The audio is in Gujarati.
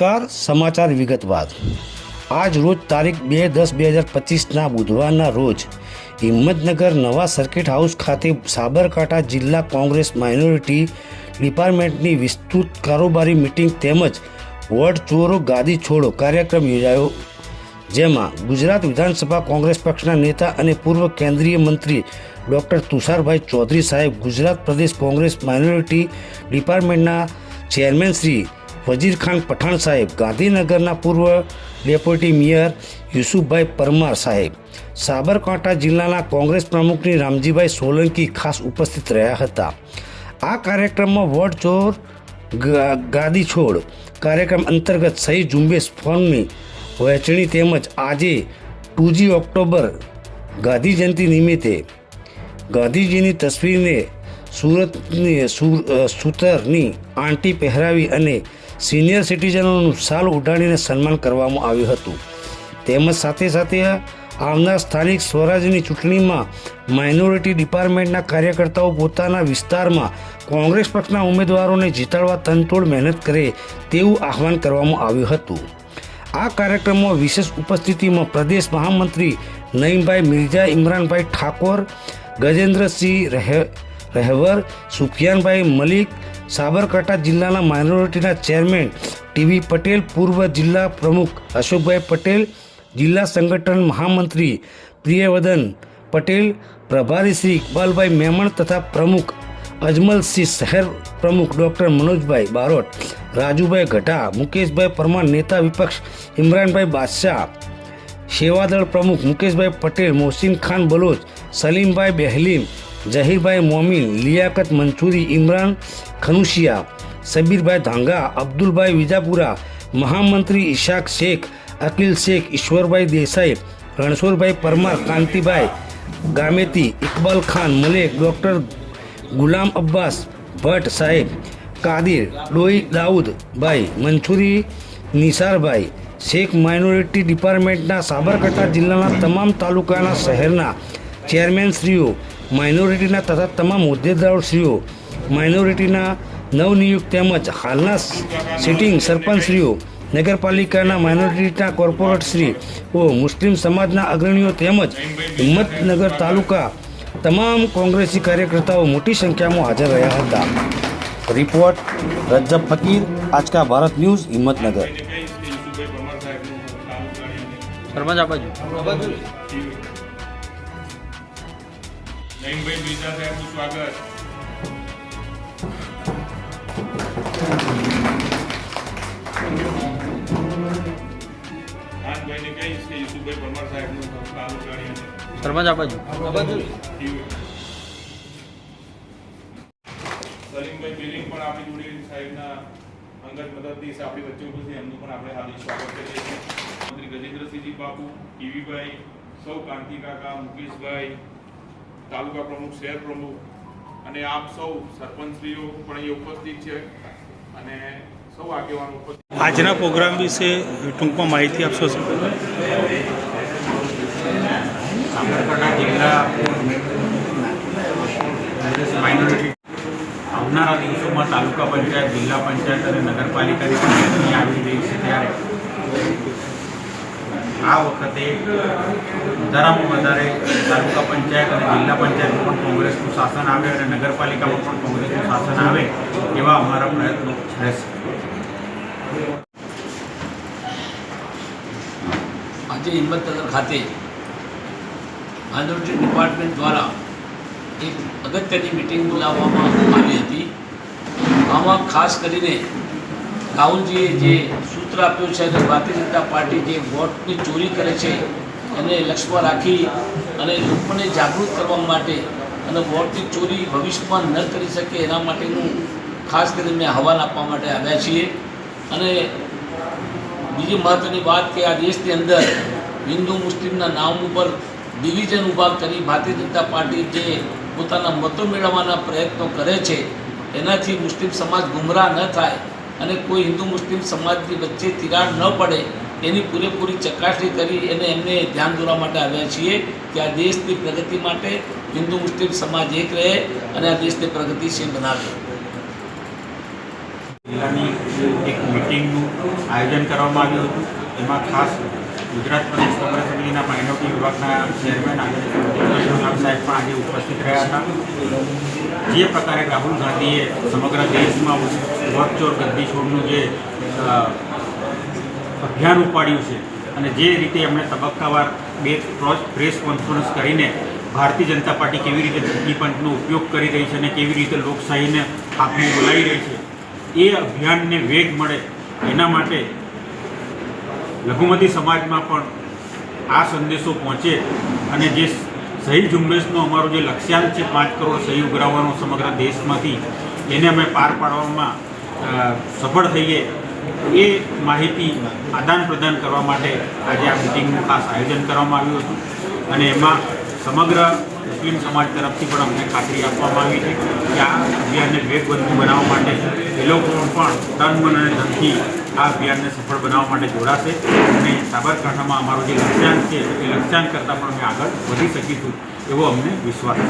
નમસ્કાર, સમાચાર વિગતવાર આજ રોજ તારીખ બે દસ બે હજાર પચીસના બુધવારના રોજ હિંમતનગર નવા સર્કિટ હાઉસ ખાતે સાબરકાંઠા જિલ્લા કોંગ્રેસ માઇનોરિટી ડિપાર્ટમેન્ટની વિસ્તૃત કારોબારી મિટિંગ તેમજ વોર્ડ ચોરો ગાદી છોડો કાર્યક્રમ યોજાયો, જેમાં ગુજરાત વિધાનસભા કોંગ્રેસ પક્ષના નેતા અને પૂર્વ કેન્દ્રીય મંત્રી ડૉક્ટર તુષારભાઈ ચૌધરી સાહેબ, ગુજરાત પ્રદેશ કોંગ્રેસ માઇનોરિટી ડિપાર્ટમેન્ટના ચેરમેન શ્રી વજીર ખાન પઠાણ સાહેબ, ગાંધીનગરના પૂર્વ ડેપ્યુટી મેયર યુસુફભાઈ પરમાર સાહેબ, સાબરકાંઠા જિલ્લાના કોંગ્રેસ પ્રમુખની રામજીભાઈ સોલંકી ખાસ ઉપસ્થિત રહ્યા હતા. આ કાર્યક્રમમાં વોર્ડ ચોર ગાદી છોડ, કાર્યક્રમ અંતર્ગત સહી ઝુંબેશ ફોર્મની વહેંચણી તેમજ આજે ટુજી ઓક્ટોબર ગાંધી જયંતિ નિમિત્તે ગાંધીજીની તસવીરને સુરતની સૂતરની આંટી પહેરાવી અને સિનિયર સિટીઝનોનું સાલ ઉઠાડીને સન્માન કરવામાં આવ્યું હતું. તેમજ સાથે સાથે આવનાર સ્થાનિક સ્વરાજની ચૂંટણીમાં માઇનોરિટી ડિપાર્ટમેન્ટના કાર્યકર્તાઓ પોતાના વિસ્તારમાં કોંગ્રેસ પક્ષના ઉમેદવારોને જીતાડવા તનતોડ મહેનત કરે તેવું આહવાન કરવામાં આવ્યું હતું. આ કાર્યક્રમમાં વિશેષ ઉપસ્થિતિમાં પ્રદેશ મહામંત્રી નઈમભાઈ મિર્જા ઇમરાનભાઈ ઠાકોર, ગજેન્દ્રસિંહ રહે રહેવર સુફિયાનભાઈ મલિક સાબરકાંઠા જિલ્લાના માઇનોરિટીના ચેરમેન ટીવી પટેલ, પૂર્વ જિલ્લા પ્રમુખ અશોકભાઈ પટેલ, જિલ્લા સંગઠન મહામંત્રી પ્રિયવદન પટેલ, પ્રભારી શ્રી ઇકબાલભાઈ મેમણ તથા પ્રમુખ અજમલસિંહ શહેર પ્રમુખ ડૉક્ટર મનોજભાઈ બારોટ, રાજુભાઈ ઘટા, મુકેશભાઈ પરમાર નેતા વિપક્ષ ઇમરાનભાઈ બાદશાહ, સેવાદળ પ્રમુખ મુકેશભાઈ પટેલ, મોહસિન ખાન બલોચ, સલીમભાઈ બેહલીમ જહીરભાઈ મોમીન, લિયાકત મંચુરી, ઇમરાન ખનુશિયા, સબીરભાઈ ધાંગા, અબ્દુલભાઈ વિજાપુરા, મહામંત્રી ઇશાક શેખ, અકિલ શેખ, ઈશ્વરભાઈ દેસાઈ, રણછોડભાઈ પરમાર, કાંતિભાઈ ગામેતી, ઇકબાલ ખાન, મલેક, ડૉક્ટર ગુલામ અબ્બાસ ભટ્ટ સાહેબ, કાદિર, ડોઈ દાઉદભાઈ, મંચુરી નિસારભાઈ, શેખ માઇનોરિટી ડિપાર્ટમેન્ટના સાબરકાંઠા જિલ્લાના તમામ તાલુકાના શહેરના ચેરમેનશ્રીઓ માઇનોરિટીના તથા તમામ હોદ્દેદારોશ્રીઓ માઇનોરિટીના નવનિયુક્ત તેમજ હાલના સિટિંગ સરપંચશ્રીઓ નગરપાલિકાના માઇનોરિટીના કોર્પોરેટશ્રી ઓ મુસ્લિમ સમાજના અગ્રણીઓ તેમજ હિંમતનગર તાલુકા તમામ કોંગ્રેસી કાર્યકર્તાઓ મોટી સંખ્યામાં હાજર રહ્યા હતા. Report Rajab Fakir Aajka Bharat news Himmatnagar. સરપંચ આ બીજા સાહેબનું સ્વાગત. ખાનભાઈને કહીશ કે યુસુફભાઈ પરમાર સાહેબનું કામ ઉગાડી સરપંચ સલીમભાઈ બેલિંગ પણ આપણી જોડે સાહેબના અંગત મદદનીશ આપણી વચ્ચે ઉપસ્થિત એમનું પણ આપણે હાર્દિક સ્વાગત કરીએ છીએ. મંત્રી ગજેન્દ્રસિંહજી બાપુ ટીવીભાઈ સૌ કાંતિ કાકા મુકેશભાઈ તાલુકા પ્રમુખ શહેર પ્રમુખ અને આપ સૌ સરપંચશ્રીઓ પણ અહીં ઉપસ્થિત છે અને સૌ આગેવાનો ઉપસ્થિત આજના પ્રોગ્રામ વિશે ટૂંકમાં માહિતી આપશો માઇનોરિટી આવનારા દિવસોમાં તાલુકા પંચાયત જિલ્લા પંચાયત અને નગરપાલિકાની ચૂંટણી આવી રહી છે ત્યારે. આ વખતે વધારામાં વધારે તાલુકા પંચાયત અને જિલ્લા પંચાયતમાં પણ કોંગ્રેસનું શાસન આવે અને નગરપાલિકામાં પણ કોંગ્રેસનું શાસન આવે એવા અમારા પ્રયત્નો રહેશે. આજે હિંમતનગર ખાતે માઇનોરિટી ડિપાર્ટમેન્ટ દ્વારા એક અગત્યની મિટિંગ બોલાવવામાં આવી હતી. આમાં ખાસ કરીને રાહુલજીએ જે સૂત્ર આપ્યું છે અને ભારતીય જનતા પાર્ટી જે વોટની ચોરી કરે છે, એને લક્ષ્યમાં રાખી અને લોકોને જાગૃત કરવા માટે અને વોટની ચોરી ભવિષ્યમાં ન કરી શકે એના માટેનું ખાસ કરીને મેં આહવાન આપવા માટે આવ્યા છીએ. અને બીજી મહત્ત્વની વાત કે આ દેશની અંદર હિન્દુ મુસ્લિમના નામ ઉપર ડિવિઝન ઊભા કરી ભારતીય જનતા પાર્ટી જે પોતાના મતો મેળવવાના પ્રયત્નો કરે છે, એનાથી મુસ્લિમ સમાજ ગુમરાહ ન થાય અને કોઈ હિન્દુ મુસ્લિમ સમાજની વચ્ચે તિરાડ ન પડે એની પૂરેપૂરી ચકાસણી કરી એને એમને ધ્યાન દોરવા માટે આવ્યા છીએ કે આ દેશની પ્રગતિ માટે હિન્દુ મુસ્લિમ સમાજ એક રહે અને આ દેશને પ્રગતિશીલ બનાવે. જિલ્લાની એક મિટિંગનું આયોજન કરવામાં આવ્યું હતું. એમાં ખાસ ગુજરાત પ્રદેશ કોંગ્રેસ સમિતિના માઇનોરિટી વિભાગના ચેરમેન આદરણીય સાહેબ પણ આજે ઉપસ્થિત રહ્યા હતા. જે પ્રકારે રાહુલ ગાંધીએ સમગ્ર દેશમાં વોટચોર ગદ્દી છોડનું જે અભિયાન ઉપાડ્યું છે અને જે રીતે એમણે તબક્કાવાર બે પ્રો- પ્રેસ કોન્ફરન્સ કરીને ભારતીય જનતા પાર્ટી કેવી રીતે ચૂંટણી પંચનો ઉપયોગ કરી રહી છે અને કેવી રીતે લોકશાહીને હાથમાં બોલાવી રહી છે, એ અભિયાનને વેગ મળે એના માટે લઘુમતી સમાજમાં પણ આ સંદેશો પહોંચે અને જે સહી ઝુંબેશનો અમારો જે લક્ષ્યાંક છે પાંચ કરોડ સહી ઉઘરાવવાનો સમગ્ર દેશમાંથી, એને અમે પાર પાડવામાં સફળ થઈએ, એ માહિતી આદાન પ્રદાન કરવા માટે આજે આ મિટિંગનું ખાસ આયોજન કરવામાં આવ્યું હતું. અને એમાં સમગ્ર મુસ્લિમ સમાજ તરફથી પણ અમને ખાતરી આપવામાં આવી છે કે આ અભિયાનને વેગવંતુ બનાવવા માટે એ લોકો પણ તન, મન અને ધનથી આ અભિયાનને સફળ બનાવવા માટે જોડાશે અને સાબરકાંઠામાં અમારો જે લક્ષ્યાંક છે, એ લક્ષ્યાંક કરતાં પણ અમે આગળ વધી શકીશું એવો અમને વિશ્વાસ છે.